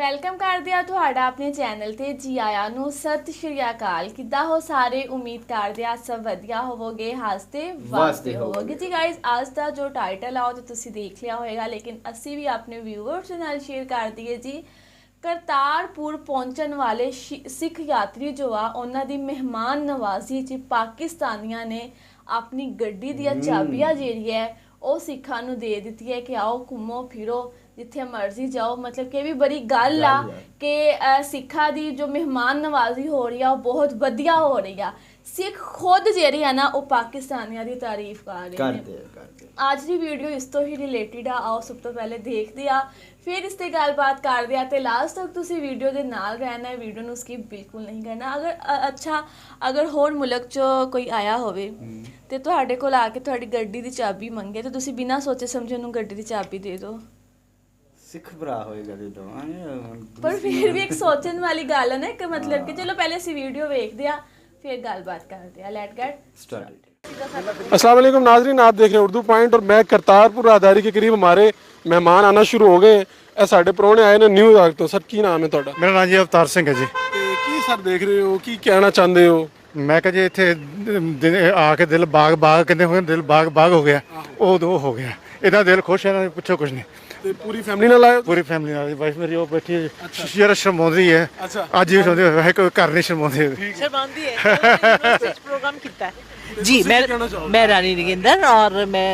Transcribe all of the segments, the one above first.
Welcome ਕਰਦੇ ਆ ਤੁਹਾਡਾ ਆਪਣੇ ਚੈਨਲ ਤੇ ਜੀ ਆਇਆਂ ਨੂੰ ਸਤਿ ਸ਼੍ਰੀ ਅਕਾਲ। ਕਿੱਦਾਂ ਹੋ ਸਾਰੇ? ਉਮੀਦ ਕਰਦੇ ਆ ਸਭ ਵਧੀਆ ਹੋਵੋਗੇ ਹੱਸਦੇ ਵਸਦੇ ਹੋਵੋਗੇ। ਜੀ ਗਾਇਸ ਅੱਜ ਦਾ ਜੋ ਟਾਈਟਲ ਆ ਉਹ ਤਾਂ ਤੁਸੀਂ ਦੇਖ ਲਿਆ ਹੋਵੇਗਾ ਲੇਕਿਨ ਅਸੀਂ ਵੀ ਆਪਣੇ ਵਿਊਅਰਸ ਨਾਲ ਸ਼ੇਅਰ ਕਰ ਦਈਏ ਜੀ। ਕਰਤਾਰਪੁਰ ਪਹੁੰਚਣ ਵਾਲੇ ਸਿੱਖ ਯਾਤਰੀ ਜੋ ਆ ਉਹਨਾਂ ਦੀ ਮਹਿਮਾਨ ਨਵਾਜ਼ੀ ਚ ਪਾਕਿਸਤਾਨੀਆਂ ਨੇ ਆਪਣੀ ਗੱਡੀ ਦੀਆਂ ਚਾਬੀਆਂ ਜਿਹੜੀ ਹੈ ਉਹ ਸਿੱਖਾਂ ਨੂੰ ਦੇ ਦਿੱਤੀ ਹੈ ਕਿ ਆਓ ਘੁੰਮੋ ਫਿਰੋ। ਜਿੱਥੇ ਮਰਜ਼ੀ ਜਾਓ ਮਤਲਬ ਕਿ ਇਹ ਵੀ ਬੜੀ ਗੱਲ ਆ ਹੈ। ਕਿ ਸਿੱਖਾਂ ਦੀ ਜੋ ਮਹਿਮਾਨ ਨਵਾਜ਼ੀ ਹੋ ਰਹੀ ਆ ਉਹ ਬਹੁਤ ਵਧੀਆ ਹੋ ਰਹੀ ਆ। ਸਿੱਖ ਖੁਦ ਜਿਹੜੇ ਆ ਨਾ ਉਹ ਪਾਕਿਸਤਾਨੀਆਂ ਦੀ ਤਾਰੀਫ ਕਰ ਰਹੇ ਨੇ। ਕਰਦੇ ਆ, ਕਰਦੇ ਆ। ਅੱਜ ਦੀ ਵੀਡੀਓ ਇਸ ਤੋਂ ਹੀ ਰਿਲੇਟਡ ਆ ਆਓ ਸਭ ਤੋਂ ਪਹਿਲੇ ਦੇਖਦੇ ਆ। ਫਿਰ ਇਸ ਤੇ ਗੱਲਬਾਤ ਕਰਦੇ ਆ ਤੇ ਲਾਸਟ ਤੱਕ ਤੁਸੀਂ ਵੀਡੀਓ ਦੇ ਨਾਲ ਰਹਿਣਾ ਹੈ ਵੀਡੀਓ ਨੂੰ ਸਕਿਪ ਬਿਲਕੁਲ ਨਹੀਂ ਕਰਨਾ। ਅਗਰ ਅ- ਅੱਛਾ ਅਗਰ ਹੋਰ ਮੁਲਕ ਚੋਂ ਕੋਈ ਆਇਆ ਹੋਵੇ ਤੇ ਤੁਹਾਡੇ ਕੋਲ ਆ ਕੇ ਤੁਹਾਡੀ ਗੱਡੀ ਦੀ ਚਾਬੀ ਮੰਗੇ ਤੇ ਤੁਸੀਂ ਬਿਨਾਂ ਸੋਚੇ ਸਮਝੇ ਉਹਨੂੰ ਗੱਡੀ ਦੀ ਚਾਬੀ ਦੇ ਦਿਓ। ਸਿੱਖ ਭਰਾ ਹੋਏਗਾ ਦੇ ਦਵਾਂਗੇ ਹੁਣ ਪਰ ਫਿਰ ਵੀ ਇੱਕ ਸੋਚਣ ਵਾਲੀ ਗੱਲ ਹੈ ਨਾ ਕਿ ਮਤਲਬ ਕਿ ਚਲੋ ਪਹਿਲੇ ਅਸੀਂ ਵੀਡੀਓ ਵੇਖਦੇ ਆ ਫਿਰ ਗੱਲਬਾਤ ਕਰਦੇ ਆ ਲੈਟ ਗੈਟ ਸਟਾਰਟ अस्सलाम वालेकुम नाजरीन आप देख रहे हैं उर्दू पॉइंट और मैं करतारपुर राहदारी के करीब हमारे मेहमान आना शुरू हो गए ਇਹ ਸਾਡੇ ਪ੍ਰਾਹੁਣੇ ਆਏ ਨੇ ਨਿਊ ਯਾਰਕ ਤੋਂ ਸਰ ਕੀ ਨਾਮ ਹੈ ਤੁਹਾਡਾ ਮੇਰਾ ਨਾਮ ਜੀ ਅਵਤਾਰ ਸਿੰਘ ਹੈ ਜੀ ਤੇ ਕੀ ਸਰ ਦੇਖ ਰਹੇ ਹੋ ਕੀ ਕਹਿਣਾ ਚਾਹੁੰਦੇ ਹੋ ਮੈਂ ਕਿਹਾ ਜੀ ਇੱਥੇ ਦਿਨ- ਆ ਕੇ ਦਿਲ ਬਾਗ ਬਾਗ ਕਹਿੰਦੇ ਹੋਏ ਦਿਲ ਬਾਗ ਬਾਗ ਹੋ ਗਿਆ ਉਹ ਦੋ ਹੋ ਗਿਆ ਇਹਦਾ ਦਿਲ ਖੁਸ਼ ਹੈ ਨਾ ਪੁੱਛੋ ਕੁਝ ਨਹੀਂ ਤੇ ਪੂਰੀ ਫੈਮਿਲੀ ਨਾਲ ਆਏ ਹੋ? ਪੂਰੀ ਫੈਮਿਲੀ ਨਾਲ ਵਾਈਫ ਮੇਰੀ ਉਹ ਬੈਠੀ ਹੈ ਜਿਹੜਾ ਸ਼ਰਮਾਉਂਦੀ ਹੈ ਅੱਛਾ। ਅੱਜ ਵੀ ਸ਼ਰਮਾਉਂਦੀ ਹੈ ਕੋਈ ਘਰ ਨਹੀਂ ਸ਼ਰਮਾਉਂਦੀ शर्मांदी है यूनिवर्सिटी च प्रोग्राम किया है जी मैं मैं रानी नगिंदर और मैं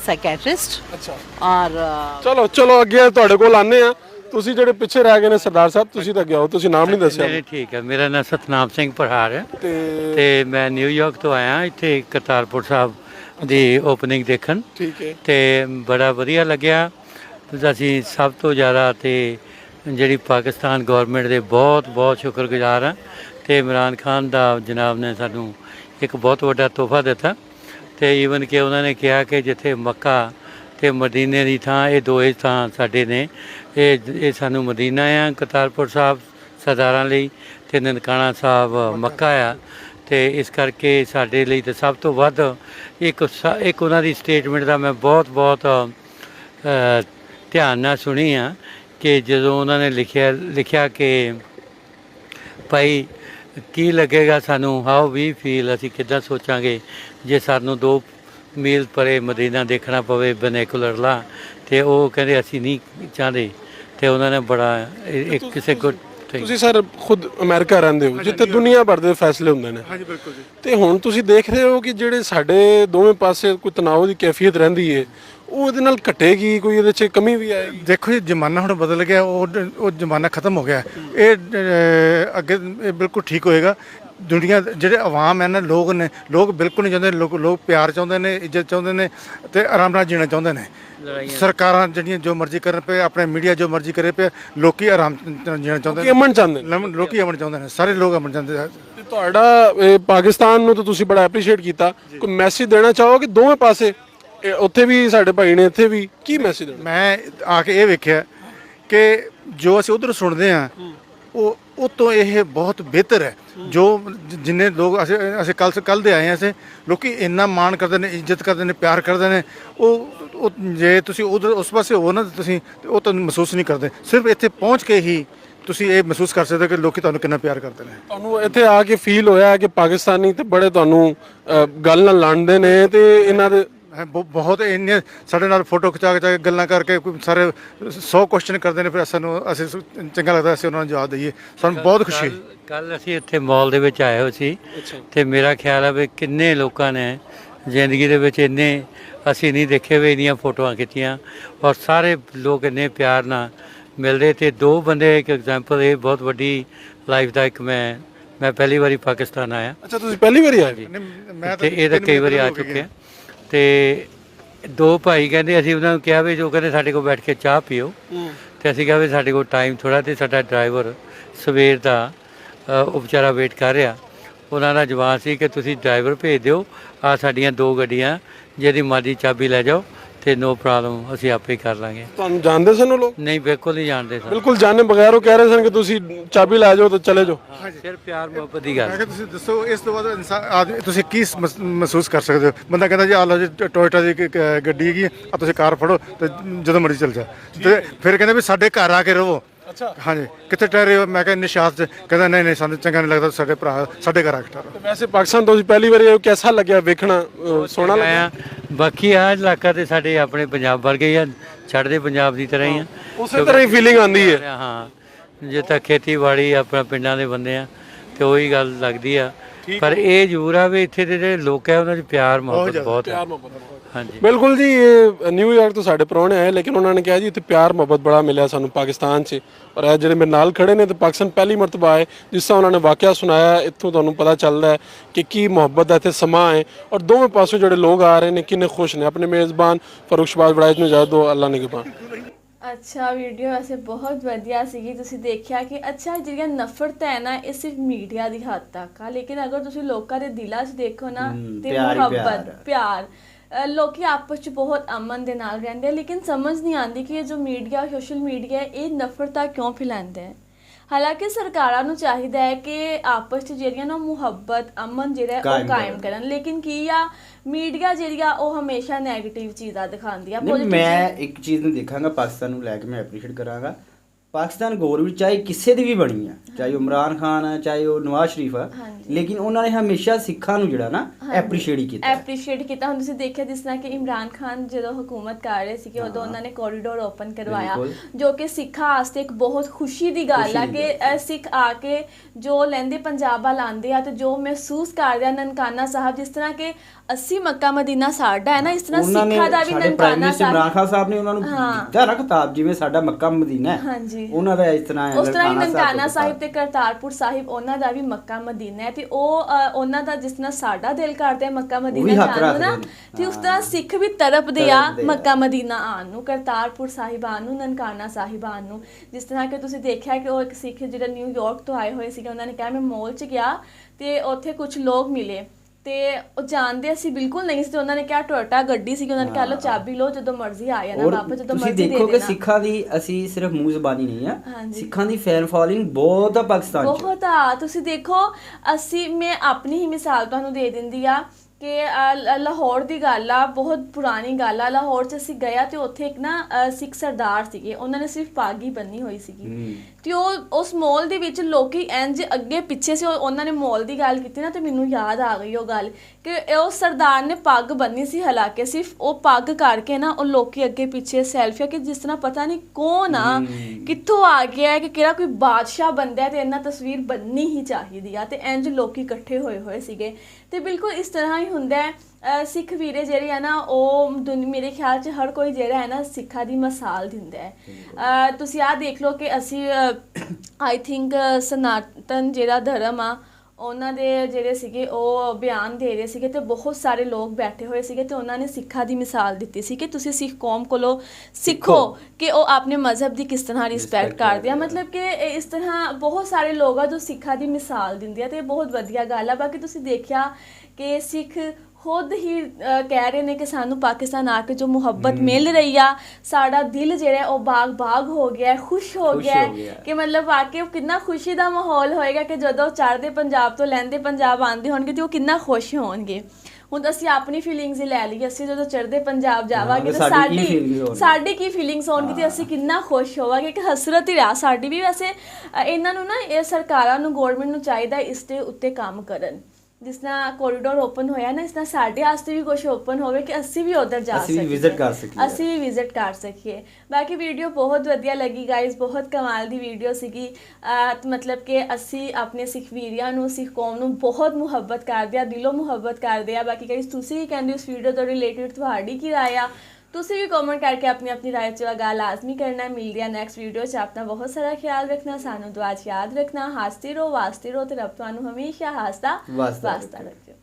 साइकेट्रिस्ट ਅੱਛਾ और अ, ਚਲੋ ਚਲੋ ਅੱਗੇ ਤੁਹਾਡੇ ਕੋਲ ਆਨੇ ਆ ਤੁਸੀਂ ਜਿਹੜੇ ਪਿੱਛੇ ਰਹਿ ਗਏ ਨੇ ਸਰਦਾਰ ਸਾਹਿਬ ਤੁਸੀਂ ਤਾਂ ਗਿਆ ਹੋ ਤੁਸੀਂ ਨਾਮ ਨਹੀਂ ਦੱਸਿਆ ਨਹੀਂ ਠੀਕ ਹੈ ਮੇਰਾ ਨਾਮ ਸਤਨਾਮ ਸਿੰਘ ਪਰਹਾਰ ਹੈ ਤੇ ਤੇ ਮੈਂ ਨਿਊਯਾਰਕ ਤੋਂ ਆਇਆ ਇੱਥੇ ਕਰਤਾਰਪੁਰ ਸਾਹਿਬ ਦੀ ਓਪਨਿੰਗ ਦੇਖਣ ਠੀਕ ਹੈ ਤੇ ਬੜਾ ਵਧੀਆ ਲੱਗਿਆ ਤੇ ਅਸੀਂ ਸਭ ਤੋਂ ਜ਼ਿਆਦਾ ਤੇ ਜਿਹੜੀ ਪਾਕਿਸਤਾਨ ਗਵਰਨਮੈਂਟ ਦੇ ਬਹੁਤ ਬਹੁਤ ਸ਼ੁਕਰਗੁਜ਼ਾਰ ਹਾਂ ਤੇ ਇਮਰਾਨ ਖਾਨ ਦਾ ਜਨਾਬ ਨੇ ਸਾਨੂੰ ਇੱਕ ਬਹੁਤ ਵੱਡਾ ਤੋਹਫਾ ਦਿੱਤਾ ਤੇ ਈਵਨ ਕਿ ਉਹਨਾਂ ਨੇ ਕਿਹਾ ਕਿ ਜਿੱਥੇ ਮੱਕਾ ਤੇ ਮਦੀਨੇ ਦੀ ਥਾਂ, ਇਹ ਦੋਏ ਥਾਂ ਸਾਡੇ ਨੇ। ਇਹ ਇਹ ਸਾਨੂੰ ਮਦੀਨਾ ਆ, ਕਰਤਾਰਪੁਰ ਸਾਹਿਬ ਸਰਦਾਰਾਂ ਲਈ ਤੇ ਨਨਕਾਣਾ ਸਾਹਿਬ ਮੱਕਾ ਆ। ਤੇ ਇਸ ਕਰਕੇ ਸਾਡੇ ਲਈ ਤੇ ਸਭ ਤੋਂ ਵੱਧ ਇੱਕ ਸ- ਇੱਕ ਉਹਨਾਂ ਦੀ ਸਟੇਟਮੈਂਟ ਦਾ ਮੈਂ ਬਹੁਤ ਬਹੁਤ ਧਿਆਨ ਨਾਲ ਸੁਣੀ ਆ ਕਿ ਜਦੋਂ ਉਹਨਾਂ ਨੇ ਲਿਖਿਆ ਲਿਖਿਆ ਕਿ ਭਾਈ ਕੀ ਲੱਗੇਗਾ ਸਾਨੂੰ? ਹਾਊ ਵੀ ਫੀਲ ਅਸੀਂ ਕਿੱਦਾਂ ਸੋਚਾਂਗੇ? ਜੇ ਸਾਨੂੰ ਦੋ ਮੀਲ ਪਰੇ ਮਦੀਨਾ ਦੇਖਣਾ ਪਵੇ ਬਨੇਕੁਲਰ ਲਾ ਤੇ ਉਹ ਕਹਿੰਦੇ ਅਸੀਂ ਨਹੀਂ ਚਾਹੁੰਦੇ। ਤੇ ਉਹਨਾਂ ਨੇ ਬੜਾ ਇੱਕ ਕਿਸੇ ਗੁੱਡ ਤੁਸੀਂ ਸਰ ਖੁਦ ਅਮਰੀਕਾ ਰਹਿੰਦੇ ਹੋ ਜਿੱਥੇ ਦੁਨੀਆ ਭਰ ਦੇ ਫੈਸਲੇ ਹੁੰਦੇ ਨੇ। ਹਾਂਜੀ ਬਿਲਕੁਲ ਜੀ। ਤੇ ਹੁਣ ਤੁਸੀਂ ਦੇਖ ਰਹੇ ਹੋ ਕਿ ਜਿਹੜੇ ਸਾਡੇ ਦੋਵੇਂ ਪਾਸੇ ਕੋਈ ਤਣਾਅ ਦੀ ਕੈਫੀਅਤ ਰਹਿੰਦੀ ਏ ਉਹ ਇਹਦੇ ਨਾਲ ਘਟੇਗੀ ਕੋਈ ਇਹਦੇ 'ਚ ਕਮੀ ਵੀ ਆਏਗੀ? ਦੇਖੋ ਜੀ ਜ਼ਮਾਨਾ ਹੁਣ ਬਦਲ ਗਿਆ ਉਹ ਉਹ ਜ਼ਮਾਨਾ ਖਤਮ ਹੋ ਗਿਆ। ਇਹ ਅਹ, ਅੱਗੇ ਇਹ ਬਿਲਕੁਲ ਠੀਕ ਹੋਏਗਾ। ਦੁਨੀਆ ਜਿਹੜੇ ਆਵਾਮ ਹੈ ਨਾ ਲੋਕ ਨੇ ਲੋਕ ਬਿਲਕੁਲ ਨਹੀਂ ਚਾਹੁੰਦੇ ਲੋਕ ਲੋਕ ਪਿਆਰ ਚਾਹੁੰਦੇ ਨੇ ਇੱਜ਼ਤ ਚਾਹੁੰਦੇ ਨੇ ਤੇ ਆਰਾਮ ਨਾਲ ਜੀਣਾ ਚਾਹੁੰਦੇ ਨੇ। ਸਰਕਾਰਾਂ ਜਿਹੜੀਆਂ ਜੋ ਮਰਜ਼ੀ ਕਰਨ ਪਏ ਆਪਣੇ ਮੀਡੀਆ ਜੋ ਮਰਜ਼ੀ ਕਰੇ ਪਏ ਲੋਕੀ ਆਰਾਮ ਨਾਲ ਜੀਣਾ ਚਾਹੁੰਦੇ ਕਿ ਅਮਨ ਚਾਹੁੰਦੇ ਨੇ। ਲਮ- ਲੋਕੀ ਅਮਨ ਚਾਹੁੰਦੇ ਨੇ ਸਾਰੇ ਲੋਕ ਅਮਨ ਚਾਹੁੰਦੇ ਨੇ। ਤੇ ਤੁਹਾਡਾ ਇਹ ਪਾਕਿਸਤਾਨ ਨੂੰ ਤਾਂ ਤੁਸੀਂ ਬੜਾ ਐਪਰੀਸ਼ੀਏਟ ਕੀਤਾ। ਕੋਈ ਮੈਸੇਜ ਦੇਣਾ ਚਾਹੋਗੇ ਦੋਵੇਂ ਪਾਸੇ? ਇਹ ਉੱਥੇ ਵੀ ਸਾਡੇ ਭਾਈ ਨੇ ਇੱਥੇ ਵੀ ਕੀ ਮੈਸੇਜ ਦੇਣਾ? ਮੈਂ ਆ ਕੇ ਇਹ ਵੇਖਿਆ ਕਿ ਜੋ ਅਸੀਂ ਉਧਰ ਸੁਣਦੇ ਆ ਉਹ ਉਹ ਤੋਂ ਇਹ ਬਹੁਤ ਬਿਹਤਰ ਹੈ। ਜੋ ਜਿੰਨੇ ਲੋਕ ਅਸੀਂ ਅਸੀਂ ਕੱਲ ਕੱਲ ਦੇ ਆਏ ਹਾਂ ਅਸੀਂ, ਲੋਕੀ ਇੰਨਾ ਮਾਣ ਕਰਦੇ ਨੇ, ਇੱਜ਼ਤ ਕਰਦੇ ਨੇ, ਪਿਆਰ ਕਰਦੇ ਨੇ। ਉਹ ਉਹ ਜੇ ਤੁਸੀਂ ਉਧਰ, ਉਸ ਪਾਸੇ ਹੋ ਨਾ ਤੁਸੀਂ, ਤੇ ਉਹ ਤੁਹਾਨੂੰ ਮਹਿਸੂਸ ਨਹੀਂ ਕਰਦੇ। ਸਿਰਫ ਇੱਥੇ ਪਹੁੰਚ ਕੇ ਹੀ ਤੁਸੀਂ ਇਹ ਮਹਿਸੂਸ ਕਰ ਸਕਦੇ ਹੋ ਕਿ ਲੋਕੀ ਤੁਹਾਨੂੰ ਕਿੰਨਾ ਪਿਆਰ ਕਰਦੇ ਨੇ। ਤੁਹਾਨੂੰ ਇੱਥੇ ਆ ਕੇ ਫੀਲ ਹੋਇਆ ਕਿ ਪਾਕਿਸਤਾਨੀ ਤੇ ਬੜੇ ਤੁਹਾਨੂੰ ਗੱਲ ਨਾਲ ਲੜਦੇ ਨੇ ਤੇ ਇਹਨਾਂ ਦੇ ਹੈ ਬਹੁ- ਬਹੁਤ ਇੰਨੇ ਸਾਡੇ ਨਾਲ ਫੋਟੋ ਖਿਚਾ ਖਿਚਾ ਕੇ ਗੱਲਾਂ ਕਰਕੇ ਕੋਈ ਸਾਰੇ 100 ਕੁਐਸਚਨ ਕਰਦੇ ਨੇ ਫਿਰ ਸਾਨੂੰ ਅਸੀਂ ਸ- ਚੰਗਾ ਲੱਗਦਾ ਅਸੀਂ ਉਹਨਾਂ ਨੂੰ ਜਵਾਬ ਦਈਏ। ਸਾਨੂੰ ਬਹੁਤ ਖੁਸ਼ੀ ਕੱਲ ਅਸੀਂ ਇੱਥੇ ਮਾਲ ਦੇ ਵਿੱਚ ਆਏ ਹੋ ਸੀ ਤੇ ਮੇਰਾ ਖਿਆਲ ਹੈ ਵੀ ਕਿੰਨੇ ਲੋਕਾਂ ਨੇ ਜ਼ਿੰਦਗੀ ਦੇ ਵਿੱਚ ਇੰਨੇ ਅਸੀਂ ਨਹੀਂ ਦੇਖੇ ਵੀ ਇੰਨੀਆਂ ਫੋਟੋਆਂ ਖਿੱਚੀਆਂ ਔਰ ਸਾਰੇ ਲੋਕ ਇੰਨੇ ਪਿਆਰ ਨਾਲ ਮਿਲਦੇ ਤੇ ਦੋ ਬੰਦੇ ਇੱਕ ਐਗਜ਼ਾਮਪਲ ਇਹ ਬਹੁਤ ਵੱਡੀ ਲਾਈਫ ਦਾ ਇੱਕ ਮੈਂ ਮੈਂ ਪਹਿਲੀ ਵਾਰੀ ਪਾਕਿਸਤਾਨ ਆਇਆ। ਅੱਛਾ ਤੁਸੀਂ ਪਹਿਲੀ ਵਾਰੀ ਆਏ? ਮੈਂ ਤੇ ਇਹ ਤਾਂ ਕਈ ਵਾਰੀ ਆ ਚੁੱਕੇ ਆ। ਤੇ ਦੋ ਭਾਈ ਕਹਿੰਦੇ ਅਸੀਂ ਉਹਨਾਂ ਨੂੰ ਕਿਹਾ ਵੀ ਜੋ ਕਹਿੰਦੇ ਸਾਡੇ ਕੋਲ ਬੈਠ ਕੇ ਚਾਹ ਪੀਓ। ਤੇ ਅਸੀਂ ਕਿਹਾ ਵੀ ਸਾਡੇ ਕੋਲ ਟਾਈਮ ਥੋੜਾ ਤੇ ਸਾਡਾ ਡਰਾਈਵਰ ਸਵੇਰ ਦਾ ਉਹ ਵਿਚਾਰਾ ਵੇਟ ਕਰ ਰਿਹਾ। ਉਹਨਾਂ ਦਾ ਜਵਾਬ ਸੀ ਕਿ ਤੁਸੀਂ ਡਰਾਈਵਰ ਭੇਜ ਦਿਓ। ਆ ਸਾਡੀਆਂ ਦੋ ਗੱਡੀਆਂ ਜਿਹਦੀ ਮਰਜ਼ੀ ਚਾਬੀ ਲੈ ਜਾਓ। ਤੇ ਨੋ ਪ੍ਰੋਬਲਮ ਅਸੀਂ ਆਪੇ ਕਰ ਲਾਂਗੇ। ਤੁਹਾਨੂੰ ਜਾਣਦੇ ਸਨ ਉਹ ਲੋਕ? ਨਹੀਂ ਬਿਲਕੁਲ ਨਹੀਂ ਜਾਣਦੇ ਸਨ। ਬਿਲਕੁਲ ਜਾਣੇ ਬਗੈਰ ਉਹ ਕਹਿ ਰਹੇ ਸਨ ਕਿ ਤੁਸੀਂ ਚਾਬੀ ਲੈ ਜਾਓ ਤੇ ਚਲੇ ਜਾਓ। ਸਿਰਫ ਪਿਆਰ ਮੁਹੱਬਤ ਦੀ ਮੈਂ ਗੱਲ ਕਿਹਾ ਤੁਸੀਂ ਦੱਸੋ ਇਸ ਤੋਂ ਬਾਅਦ ਇਨਸਾਨ ਆਦਮੀ ਤੁਸੀਂ ਕੀ ਮਸ- ਮਹਿਸੂਸ ਕਰ ਸਕਦੇ ਹੋ? ਬੰਦਾ ਕਹਿੰਦਾ ਜੀ ਆ ਲਓ ਜੀ ਟੋਇਟਾ ਦੀ ਇੱਕ, ਅਹ, ਗੱਡੀ ਹੈਗੀ ਆ ਤੁਸੀਂ ਕਾਰ ਫੜੋ ਤੇ ਜਦੋਂ ਮਰਜ਼ੀ ਚੱਲ ਜਾ। ਤੇ ਫਿਰ ਕਹਿੰਦੇ ਵੀ ਸਾਡੇ ਘਰ ਆ ਕੇ ਰਹੋ ਅੱਛਾ। ਹਾਂਜੀ। ਕਿੱਥੇ ਠਹਿਰੇ ਹੋ? ਮੈਂ ਕਿਹਾ ਇੰਨੇ ਸ਼ਾਸ ਚ। ਕਹਿੰਦਾ ਨਹੀਂ ਨਹੀਂ ਸਾਨੂੰ ਚੰਗਾ ਨਹੀਂ ਲੱਗਦਾ ਸਾਡੇ ਭਰਾ ਸਾਡੇ ਘਰ ਆ ਕੇ ਠਹਿਰੋ। ਤੇ ਵੈਸੇ ਪਾਕਿਸਤਾਨ ਤੋਂ ਤੁਸੀਂ ਪਹਿਲੀ ਵਾਰੀ ਆਏ ਹੋ ਕਿਹਦਾ ਲੱਗਿਆ ਵੇਖਣਾ ਅ, ਸੋਹਣਾ ਲੱਗਿਆ? ਆਇਆ ਬਾਕੀ ਆ ਇਲਾਕਾ ਤੇ ਸਾਡੇ ਆਪਣੇ ਪੰਜਾਬ ਵਰਗੇ ਆ ਛੱਡਦੇ ਪੰਜਾਬ ਦੀ ਤਰ੍ਹਾਂ ਹੀ ਆ। ਉਸੇ ਤਰ੍ਹਾਂ ਹੀ ਫੀਲਿੰਗ ਆਉਂਦੀ ਹੈ। ਹਾਂ ਜੇ ਤਾਂ ਖੇਤੀਬਾੜੀ ਆਪਣਾ ਪਿੰਡਾਂ ਦੇ ਬੰਦੇ ਆ ਤੇ ਉਹੀ ਗੱਲ ਲੱਗਦੀ ਆ। ਪਰ ਇਹ ਜ਼ਰੂਰ ਆ ਵੀ ਇੱਥੇ ਦੇ ਜਿਹੜੇ ਲੋਕ ਆ ਉਹਨਾਂ 'ਚ ਪਿਆਰ ਮੁਹੱਬਤ ਬਹੁਤ ਹੈ ਹਾਂਜੀ। ਬਿਲਕੁਲ ਜੀ ਇਹ ਨਿਊਯਾਰਕ ਤੋਂ ਸਾਡੇ ਪ੍ਰਾਹੁਣੇ ਆਏ ਲੇਕਿਨ ਉਹਨਾਂ ਨੇ ਕਿਹਾ ਜੀ ਇੱਥੇ ਪਿਆਰ ਮੁਹੱਬਤ ਬੜਾ ਮਿਲਿਆ ਸਾਨੂੰ ਪਾਕਿਸਤਾਨ 'ਚ। ਔਰ ਇਹ ਜਿਹੜੇ ਮੇਰੇ ਨਾਲ ਖੜੇ ਨੇ ਤੇ ਪਾਕਿਸਤਾਨ ਪਹਿਲੀ ਮਰਤਬਾ ਆਏ ਜਿਸ ਤਰ੍ਹਾਂ ਉਹਨਾਂ ਨੇ ਵਾਕਿਆ ਸੁਣਾਇਆ ਇੱਥੋਂ ਤੁਹਾਨੂੰ ਪਤਾ ਚੱਲਦਾ ਹੈ ਕਿ ਕੀ ਮੁਹੱਬਤ ਦਾ ਇੱਥੇ ਸਮਾਂ ਹੈ। ਔਰ ਦੋਵੇਂ ਪਾਸੋਂ ਜਿਹੜੇ ਲੋਕ ਆ ਰਹੇ ਨੇ ਕਿੰਨੇ ਖੁਸ਼ ਨੇ। ਆਪਣੇ ਮੇਜ਼ਬਾਨ ਫਰੂਖ ਸ਼ਬਾਜ਼ ਬੜਾਇਜ ਨੂੰ ਇਜਾਜ਼ਤ ਦਿਓ ਅੱਲਾ ਨਿਗਹਬਾਨ ਅੱਛਾ ਵੀਡੀਓ ਵੈਸੇ ਬਹੁਤ ਵਧੀਆ ਸੀਗੀ। ਤੁਸੀਂ ਦੇਖਿਆ ਕਿ ਅੱਛਾ ਜਿਹੜੀਆਂ ਨਫ਼ਰਤ ਹੈ ਨਾ ਇਹ ਸਿਰਫ ਮੀਡੀਆ ਦੀ ਹੱਦ ਤੱਕ ਆ। ਲੇਕਿਨ ਅਗਰ ਤੁਸੀਂ ਲੋਕਾਂ ਦੇ ਦਿਲਾਂ 'ਚ ਦੇਖੋ ਨਾ ਤੇ ਮੁਹੱਬਤ ਪਿਆਰ। ਲੋਕੀ ਆਪਸ 'ਚ ਬਹੁਤ ਅਮਨ ਦੇ ਨਾਲ ਰਹਿੰਦੇ ਆ, ਲੇਕਿਨ ਸਮਝ ਨਹੀਂ ਆਉਂਦੀ ਕਿ ਇਹ ਜੋ ਮੀਡੀਆ ਸੋਸ਼ਲ ਮੀਡੀਆ ਇਹ ਨਫ਼ਰਤਾਂ ਕਿਉਂ ਫੈਲਾਉਂਦਾ ਹੈ ਹਾਲਾਂਕਿ ਸਰਕਾਰਾਂ ਨੂੰ ਚਾਹੀਦਾ ਹੈ ਕਿ ਆਪਸ 'ਚ ਜਿਹੜੀਆਂ ਨਾ ਮੁਹੱਬਤ ਅਮਨ ਜਿਹੜਾ ਉਹ ਕਾਇਮ ਕਰਨ। ਲੇਕਿਨ ਕੀ ਆ ਮੀਡੀਆ ਜਿਹੜੀ ਆ ਉਹ ਹਮੇਸ਼ਾ 네ਗੇਟਿਵ ਚੀਜ਼ਾਂ ਦਿਖਾਉਂਦੀ ਆ ਨਹੀਂ ਮੈਂ ਇੱਕ ਚੀਜ਼ ਨੂੰ ਦੇਖਾਂਗਾ ਪਾਕਿਸਤਾਨ ਨੂੰ ਲੈ ਕੇ ਮੈਂ ਐਪਰੀਸ਼ੀਏਟ ਕਰਾਂਗਾ। ਪਾਕਿਸਤਾਨ ਗੌਰਮੈਂਟ ਚਾਹੇ ਕਿਸੇ ਦੀ ਵੀ ਬਣੀ ਆ ਚਾਹੇ ਉਹ ਇਮਰਾਨ ਖਾਨ ਆ ਚਾਹੇ ਉਹ ਨਵਾਜ਼ ਸ਼ਰੀਫ ਆ ਹਾਂਜੀ। ਲੇਕਿਨ ਉਹਨਾਂ ਨੇ ਹਮੇਸ਼ਾ ਸਿੱਖਾਂ ਨੂੰ ਜਿਹੜਾ ਨਾ ਐਪਰੀਸ਼ੀਏਟ ਕੀਤਾ। ਐਪਰੀਸ਼ੀਏਟ ਕੀਤਾ। ਹੁਣ ਤੁਸੀਂ ਦੇਖਿਆ ਜਿਸ ਤਰ੍ਹਾਂ ਕਿ ਇਮਰਾਨ ਖਾਨ ਜਦੋਂ ਹਕੂਮਤ ਕਰ ਰਹੇ ਸੀ ਕਿ ਉਦੋਂ ਉਹਨਾਂ ਨੇ ਕੋਰੀਡੋਰ ਓਪਨ ਕਰਵਾਇਆ ਬਿਲਕੁਲ। ਜੋ ਕਿ ਸਿੱਖਾਂ ਵਾਸਤੇ ਇੱਕ ਬਹੁਤ ਖੁਸ਼ੀ ਦੀ ਗੱਲ ਆ ਦੀ ਕਿ ਅ, ਸਿੱਖ ਆ ਕੇ ਜੋ ਲੈਂਦੇ ਪੰਜਾਬ ਵੱਲ ਆਉਂਦੇ ਆ ਤੇ ਜੋ ਮਹਿਸੂਸ ਕਰਦੇ ਆ ਨਨਕਾਣਾ ਸਾਹਿਬ ਜਿਸ ਤਰ੍ਹਾਂ ਕਿ 80 ਮੱਕਾ ਮਦੀਨਾ ਸਾਡਾ ਹੈ ਨਾ ਇਸ ਤਰ੍ਹਾਂ ਉਹਨਾਂ ਨੇ ਸਿੱਖਾਂ ਦਾ ਵੀ ਸਾਡੇ ਪ੍ਰਾਈਮ ਨਨਕਾਣਾ ਮਿਨਿਸਟਰ ਇਮਰਾਨ ਸਾਹਿਬ ਖਾਨ ਸਾਹਿਬ ਨੇ ਉਹਨਾਂ ਨੂੰ ਹਾਂ। ਦਿੱਤਾ ਨਾ ਖਿਤਾਬ ਜਿਵੇਂ ਸਾਡਾ ਮੱਕਾ ਮਦੀਨਾ ਹੈ ਹਾਂਜੀ। ਉਹਨਾਂ ਦਾ ਇਸ ਤਰ੍ਹਾਂ ਹੈ ਉਸ ਤਰ੍ਹਾਂ ਹੀ ਨਨਕਾਣਾ ਸਾਹਿਬ ਨਨਕਾਣਾ ਦਾ ਸਾਹਿਬ ਤੇ ਕਰਤਾਰਪੁਰ ਸਾਹਿਬ ਉਹਨਾਂ ਦਾ ਵੀ ਮੱਕਾ ਮਦੀਨਾ ਹੈ ਤੇ ਉਹ ਅ, ਉਹਨਾਂ ਦਾ ਜਿਸ ਤਰ੍ਹਾਂ ਸਾਡਾ ਦਿਲ ਕਰਦਾ ਹੈ ਮੱਕਾ ਮਦੀਨਾ ਜਾਣ ਨੂੰ ਨਾ ਰੱਖਦੇ ਨੇ। ਤੇ ਉਸ ਤਰ੍ਹਾਂ ਸਿੱਖ ਵੀ ਤਰਪਦੇ ਆ ਤਰਪਦੇ ਆ। ਮੱਕਾ ਮਦੀਨਾ ਆਉਣ ਨੂੰ ਕਰਤਾਰਪੁਰ ਸਾਹਿਬ ਆਉਣ ਨੂੰ ਨਨਕਾਣਾ ਸਾਹਿਬ ਆਉਣ ਨੂੰ ਜਿਸ ਤਰ੍ਹਾਂ ਕਿ ਤੁਸੀਂ ਦੇਖਿਆ ਕਿ ਉਹ ਇੱਕ ਸਿੱਖ ਜਿਹੜਾ ਨਿਊਯਾਰਕ ਤੋਂ ਆਏ ਹੋਏ ਸੀਗੇ ਉਹਨਾਂ ਨੇ ਕਿਹਾ ਮੈਂ ਮਾਲ 'ਚ ਗਿਆ ਤੇ ਉੱਥੇ ਕੁਝ ਲੋਕ ਮਿਲੇ ਤੇ ਉਹ ਜਾਣਦੇ ਅਸੀਂ ਬਿਲਕੁਲ ਨਹੀਂ ਸੀ ਤੇ ਉਹਨਾਂ ਨੇ ਕਿਹਾ ਟੋਇਟਾ ਗੱਡੀ ਸੀਗੀ ਉਹਨਾਂ ਨੇ ਕਿਹਾ ਲੋ ਚਾਬੀ ਲਓ ਜਦੋਂ ਮਰਜ਼ੀ ਆ ਜਾਣਾ ਵਾਪਸ ਜਦੋਂ ਤੁਸੀਂ ਮਰਜ਼ੀ ਦੇ ਦੇਖੋ ਕਿ ਦੇਣਾ। ਸਿੱਖਾਂ ਦੀ ਅਸੀਂ ਸਿਰਫ ਮੂੰਹ ਜ਼ਬਾਨੀ ਨਹੀਂ ਆ। ਸਿੱਖਾਂ ਦੀ ਫੈਨ ਫੋਲੋਇੰਗ ਬਹੁਤ ਆ ਪਾਕਿਸਤਾਨ 'ਚ। ਬਹੁਤ ਆ। ਤੁਸੀਂ ਦੇਖੋ ਅਸੀਂ ਮੈਂ ਆਪਣੀ ਹੀ ਮਿਸਾਲ ਤੁਹਾਨੂੰ ਦੇ ਦਿੰਦੀ ਆ ਕਿ ਲ- ਲਾਹੌਰ ਦੀ ਗੱਲ ਆ ਬਹੁਤ ਪੁਰਾਣੀ ਗੱਲ ਆ। ਲਾਹੌਰ 'ਚ ਅਸੀਂ ਗਿਆ ਤੇ ਉੱਥੇ ਇੱਕ ਨਾ ਸਿੱਖ ਸਰਦਾਰ ਸੀਗੇ। ਉਹਨਾਂ ਨੇ ਸਿਰਫ ਪੱਗ ਬੰਨੀ ਹੋਈ ਸੀਗੀ। ਤੇ ਉਹ ਉਸ ਮਾਲ ਦੇ ਵਿੱਚ ਲੋਕੀ ਇੰਜ ਅੱਗੇ ਪਿੱਛੇ ਸੀ ਉਹ- ਉਹਨਾਂ ਨੇ ਮਾਲ ਦੀ ਗੱਲ ਕੀਤੀ ਨਾ ਤੇ ਮੈਨੂੰ ਯਾਦ ਆ ਗਈ ਉਹ ਗੱਲ ਕਿ ਇਹ ਉਹ ਸਰਦਾਰ ਨੇ ਪੱਗ ਬੰਨੀ ਸੀ ਹਾਲਾਂਕਿ ਸਿਰਫ ਉਹ ਪੱਗ ਕਰਕੇ ਨਾ ਉਹ ਲੋਕੀ ਅੱਗੇ ਪਿੱਛੇ ਸੈਲਫੀਆਂ ਕਿ ਜਿਸ ਤਰ੍ਹਾਂ ਪਤਾ ਨਹੀਂ ਕੌਣ ਆ ਕਿੱਥੋਂ ਆ ਗਿਆ ਹੈ ਕਿ ਕਿਹੜਾ ਕੋਈ ਬਾਦਸ਼ਾਹ ਬੰਦਾ ਹੈ ਤੇ ਇਹਨਾਂ ਤਸਵੀਰ ਬੰਨੀ ਹੀ ਚਾਹੀਦੀ ਆ ਤੇ ਇੰਜ ਲੋਕੀ ਇਕੱਠੇ ਹੋਏ ਹੋਏ ਸੀਗੇ ਤੇ ਬਿਲਕੁਲ ਇਸ ਤਰ੍ਹਾਂ ਹੀ ਹੁੰਦਾ ਹੈ। ਸਿੱਖ ਵੀਰੇ ਜਿਹੜੇ ਆ ਨਾ ਉਹ ਮੇਰੇ ਖਿਆਲ 'ਚ ਹਰ ਕੋਈ ਜਿਹੜਾ ਹੈ ਨਾ ਸਿੱਖਾਂ ਦੀ ਮਿਸਾਲ ਦਿੰਦਾ ਹੈ। ਤੁਸੀਂ ਆਹ ਦੇਖ ਲਓ ਕਿ ਅਸੀਂ ਆਈ ਥਿੰਕ ਸਨਾਤਨ ਜਿਹੜਾ ਧਰਮ ਆ ਉਹਨਾਂ ਦੇ ਜਿਹੜੇ ਸੀਗੇ ਉਹ ਬਿਆਨ ਦੇ ਰਹੇ ਸੀਗੇ ਤੇ ਬਹੁਤ ਸਾਰੇ ਲੋਕ ਬੈਠੇ ਹੋਏ ਸੀਗੇ ਤੇ ਉਹਨਾਂ ਨੇ ਸਿੱਖਾਂ ਦੀ ਮਿਸਾਲ ਦਿੱਤੀ ਸੀ ਕਿ ਤੁਸੀਂ ਸਿੱਖ ਕੌਮ ਕੋਲੋਂ ਸਿੱਖੋ ਕਿ ਉਹ ਆਪਣੇ ਮਜ਼ਹਬ ਦੀ ਕਿਸ ਤਰ੍ਹਾਂ ਰਿਸਪੈਕਟ ਕਰਦੇ ਆ। ਆ। ਮਤਲਬ ਕਿ ਇਸ ਤਰ੍ਹਾਂ ਬਹੁਤ ਸਾਰੇ ਲੋਕ ਆ ਜੋ ਸਿੱਖਾਂ ਦੀ ਮਿਸਾਲ ਦਿੰਦੇ ਆ ਤੇ ਇਹ ਬਹੁਤ ਵਧੀਆ ਗੱਲ ਆ। ਬਾਕੀ ਤੁਸੀਂ ਦੇਖਿਆ ਕਿ ਸਿੱਖ ਖੁਦ ਹੀ ਕਹਿ ਰਹੇ ਨੇ ਕਿ ਸਾਨੂੰ ਪਾਕਿਸਤਾਨ ਆ ਕੇ ਜੋ ਮੁਹੱਬਤ ਮਿਲ ਰਹੀ ਆ ਸਾਡਾ ਦਿਲ ਜਿਹੜਾ ਉਹ ਬਾਗ-ਬਾਗ ਹੋ ਗਿਆ ਖੁਸ਼ ਹੋ ਗਿਆ। ਕਿ ਮਤਲਬ ਵਾਕਈ ਕਿੰਨਾ ਖੁਸ਼ੀ ਦਾ ਮਾਹੌਲ ਹੋਏਗਾ ਕਿ ਜਦੋਂ ਚੜ੍ਹਦੇ ਪੰਜਾਬ ਤੋਂ ਲੈਂਦੇ ਪੰਜਾਬ ਆਉਂਦੇ ਹੋਣਗੇ ਤੇ ਉਹ ਕਿੰਨਾ ਖੁਸ਼ ਹੋਣਗੇ। ਹੁਣ ਅਸੀਂ ਆਪਣੀ ਫੀਲਿੰਗਸ ਹੀ ਲੈ ਲਈ ਅਸੀਂ ਜਦੋਂ ਚੜ੍ਹਦੇ ਪੰਜਾਬ ਜਾਵਾਂਗੇ ਤੇ ਤਾਂ ਸਾਡੀ ਸਾਡੀ ਕੀ ਫੀਲਿੰਗਸ ਹੋਣਗੀ ਤੇ ਅਸੀਂ ਕਿੰਨਾ ਖੁਸ਼ ਹੋਵਾਂਗੇ ਕਿ ਹਸਰਤ ਹੀ ਰਹਾ ਸਾਡੀ ਵੀ। ਵੈਸੇ ਇਹਨਾਂ ਨੂੰ ਨਾ ਇਹ ਸਰਕਾਰਾਂ ਨੂੰ ਗਵਰਨਮੈਂਟ ਨੂੰ ਚਾਹੀਦਾ ਇਸ ਦੇ ਉੱਤੇ ਕੰਮ ਕਰਨ। ਜਿਸ ਤਰ੍ਹਾਂ ਕੋਰੀਡੋਰ ਓਪਨ ਹੋਇਆ ਨਾ ਇਸ ਤਰ੍ਹਾਂ ਸਾਡੇ ਵਾਸਤੇ ਵੀ ਕੁਝ ਓਪਨ ਹੋਵੇ ਕਿ ਅਸੀਂ ਵੀ ਉਧਰ ਜਾ ਅਸੀਂ ਵੀ ਸਕੀਏ। visit ਕਰ ਸਕੀਏ। ਅਸੀਂ ਵੀ ਵਿਜ਼ਿਟ ਕਰ ਸਕੀਏ। ਬਾਕੀ ਵੀਡੀਓ ਬਹੁਤ ਵਧੀਆ ਲੱਗੀ ਗਾਇਜ਼ ਬਹੁਤ ਕਮਾਲ ਦੀ ਵੀਡੀਓ ਸੀਗੀ। ਮਤਲਬ ਕਿ ਅਸੀਂ ਆਪਣੇ ਸਿੱਖ ਵੀਰਿਆਂ ਨੂੰ ਸਿੱਖ ਕੌਮ ਨੂੰ ਬਹੁਤ ਮੁਹੱਬਤ ਕਰਦੇ ਆ ਦਿਲੋਂ ਮੁਹੱਬਤ ਕਰਦੇ ਆ। ਬਾਕੀ ਗਾਇਜ਼ ਤੁਸੀਂ ਕੀ ਕਹਿੰਦੇ ਹੋ ਇਸ ਵੀਡੀਓ ਤੋਂ ਰਿਲੇਟਡ ਤੁਹਾਡੀ ਕੀ ਰਾਏ ਆ? ਤੁਸੀਂ ਵੀ ਕਮੈਂਟ ਕਰਕੇ ਆਪਣੀ ਆਪਣੀ ਰਾਏ ਚ ਗੱਲ ਲਾਜ਼ਮੀ ਕਰਨਾ ਮਿਲਦੀ ਆ ਨੈਕਸਟ ਵੀਡੀਓ ਚ। ਆਪਣਾ ਬਹੁਤ ਸਾਰਾ ਖਿਆਲ ਰੱਖਣਾ ਸਾਨੂੰ ਦੁਆ 'ਚ ਯਾਦ ਰੱਖਣਾ। ਹੱਸਦੇ ਰਹੋ ਵਾਸਤੇ ਰਹੋ ਤੇ ਰੱਬ ਤੁਹਾਨੂੰ ਹਮੇਸ਼ਾ ਹੱਸਦਾ ਵਾਸਤਾ। ਰੱਖੇ।